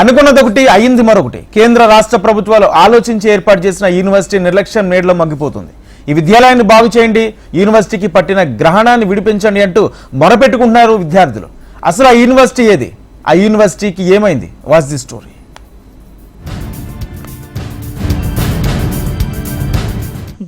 అనుకున్నది ఒకటి అయింది మరొకటి. కేంద్ర రాష్ట్ర ప్రభుత్వాలు ఆలోచించి ఏర్పాటు చేసిన యూనివర్సిటీ నిర్లక్ష్యం నేడులో మగ్గిపోతుంది. ఈ విద్యాలయాన్ని బాగు చేయండి యూనివర్సిటీకి పట్టిన గ్రహణాన్ని విడిపించండి అంటూ మొరపెట్టుకుంటున్నారు విద్యార్థులు. అసలు ఆ యూనివర్సిటీ ఏది? ఆ యూనివర్సిటీకి ఏమైంది? వాస్ ది స్టోరీ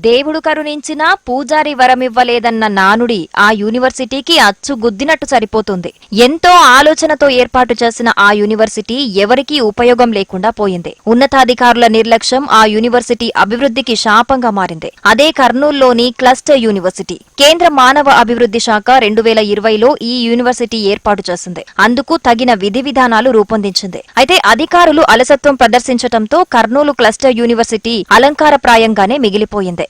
దేవుడు కరుణించినా పూజారి వరమివ్వలేదన్న నానుడి ఆ యూనివర్సిటీకి అచ్చు గుద్దినట్టు సరిపోతుంది. ఎంతో ఆలోచనతో ఏర్పాటు చేసిన ఆ యూనివర్సిటీ ఎవరికీ ఉపయోగం లేకుండా పోయింది. ఉన్నతాధికారుల నిర్లక్ష్యం ఆ యూనివర్సిటీ అభివృద్ధికి శాపంగా మారింది. అదే కర్నూలులోని క్లస్టర్ యూనివర్సిటీ. కేంద్ర మానవ అభివృద్ధి శాఖ రెండు వేల ఇరవైలో ఈ యూనివర్సిటీ ఏర్పాటు చేసింది. అందుకు తగిన విధి విధానాలు రూపొందించింది. అయితే అధికారులు అలసత్వం ప్రదర్శించటంతో కర్నూలు క్లస్టర్ యూనివర్సిటీ అలంకారప్రాయంగానే మిగిలిపోయింది.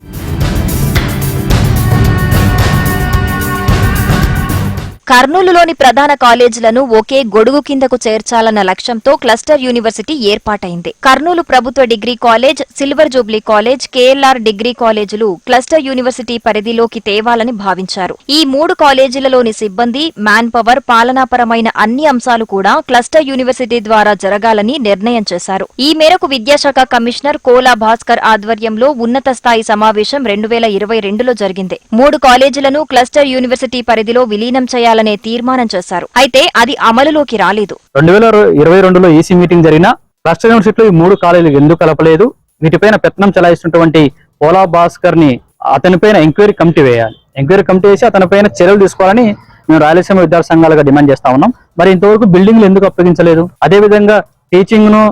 కర్నూలులోని ప్రధాన కాలేజీలను ఒకే గొడుగు కిందకు చేర్చాలన్న లక్ష్యంతో క్లస్టర్ యూనివర్సిటీ ఏర్పాటైంది. కర్నూలు ప్రభుత్వ degree college silver jubilee college KLR degree కాలేజీలు క్లస్టర్ యూనివర్సిటీ పరిధిలోకి తేవాలని భావించారు. ఈ మూడు కాలేజీలలోని సిబ్బంది మ్యాన్ పవర్ పాలనాపరమైన అన్ని అంశాలు కూడా క్లస్టర్ యూనివర్సిటీ ద్వారా జరగాలని నిర్ణయం చేశారు. ఈ మేరకు విద్యాశాఖ కమిషనర్ కోలా భాస్కర్ ఆధ్వర్యంలో ఉన్నత స్థాయి సమావేశం రెండు వేల ఇరవై రెండులో జరిగింది. మూడు కాలేజీలను క్లస్టర్ యూనివర్సిటీ పరిధిలో విలీనం చేయాలి చేయాలనే తీర్మానం చేశారు. అయితే అది అమలులోకి రాలేదు. రెండు వేల ఇరవై రెండులో ఈసీ మీటింగ్ జరిగిన రాష్ట్ర యూనివర్సిటీలో ఈ మూడు కాలేజీలు ఎందుకు కలపలేదు? వీటిపైన పెత్తనం చెలాయిస్తున్నటువంటి పోలా భాస్కర్ని అతనిపైన ఎంక్వైరీ కమిటీ వేయాలి. ఎంక్వైరీ కమిటీ వేసి అతనిపైన చర్యలు తీసుకోవాలని మేము రాయలసీమ విద్యార్థి సంఘాలుగా డిమాండ్ చేస్తా ఉన్నాం. మరి ఇంతవరకు బిల్డింగ్లు ఎందుకు అప్పగించలేదు? అదే విధంగా టీచింగ్ను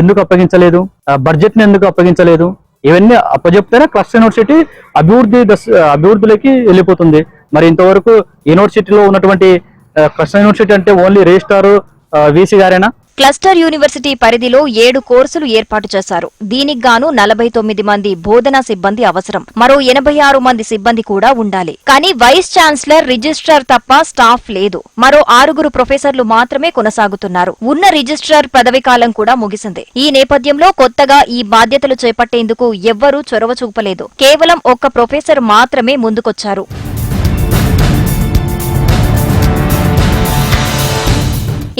ఎందుకు అప్పగించలేదు? బడ్జెట్ని ఎందుకు అప్పగించలేదు? ఇవన్నీ అప్పచెప్తేనే క్లస్టర్ యూనివర్సిటీ అభివృద్ధి దశ అభివృద్ధిలోకి వెళ్ళిపోతుంది. మరి ఇంతవరకు యూనివర్సిటీలో ఉన్నటువంటి కృష్ణ యూనివర్సిటీ అంటే ఓన్లీ రిజిస్ట్రార్ వీసీ గారేనా? క్లస్టర్ యూనివర్సిటీ పరిధిలో ఏడు కోర్సులు ఏర్పాటు చేశారు. దీనికి గాను నలభై తొమ్మిది మంది బోధనా సిబ్బంది అవసరం. మరో ఎనభై ఆరు మంది సిబ్బంది కూడా ఉండాలి. కానీ వైస్ ఛాన్సలర్ రిజిస్ట్రార్ తప్ప స్టాఫ్ లేదు. మరో ఆరుగురు ప్రొఫెసర్లు మాత్రమే కొనసాగుతున్నారు. ఉన్న రిజిస్ట్రార్ పదవి కాలం కూడా ముగిసింది. ఈ నేపథ్యంలో కొత్తగా ఈ బాధ్యతలు చేపట్టేందుకు ఎవ్వరూ చొరవ చూపలేదు. కేవలం ఒక్క ప్రొఫెసర్ మాత్రమే ముందుకొచ్చారు.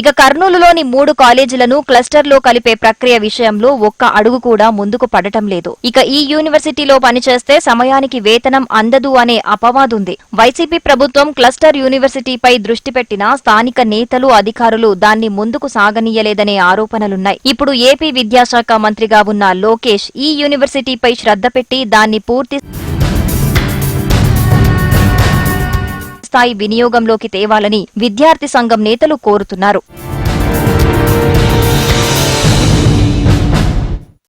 ఇక కర్నూలులోని మూడు కాలేజీలను క్లస్టర్లో కలిపే ప్రక్రియ విషయంలో ఒక్క అడుగు కూడా ముందుకు పడటం లేదు. ఇక ఈ యూనివర్సిటీలో పనిచేస్తే సమయానికి వేతనం అందదు అనే అపవాదుంది వైసీపీ ప్రభుత్వం క్లస్టర్ యూనివర్సిటీపై దృష్టి పెట్టినా స్థానిక నేతలు అధికారులు దాన్ని ముందుకు సాగనీయలేదనే ఆరోపణలున్నాయి. ఇప్పుడు ఏపీ విద్యాశాఖ మంత్రిగా ఉన్న లోకేష్ ఈ యూనివర్సిటీపై శ్రద్ధ పెట్టి దాన్ని పూర్తి స్థాయి వినియోగంలోకి తేవాలని విద్యార్థి సంఘం నేతలు కోరుతున్నారు.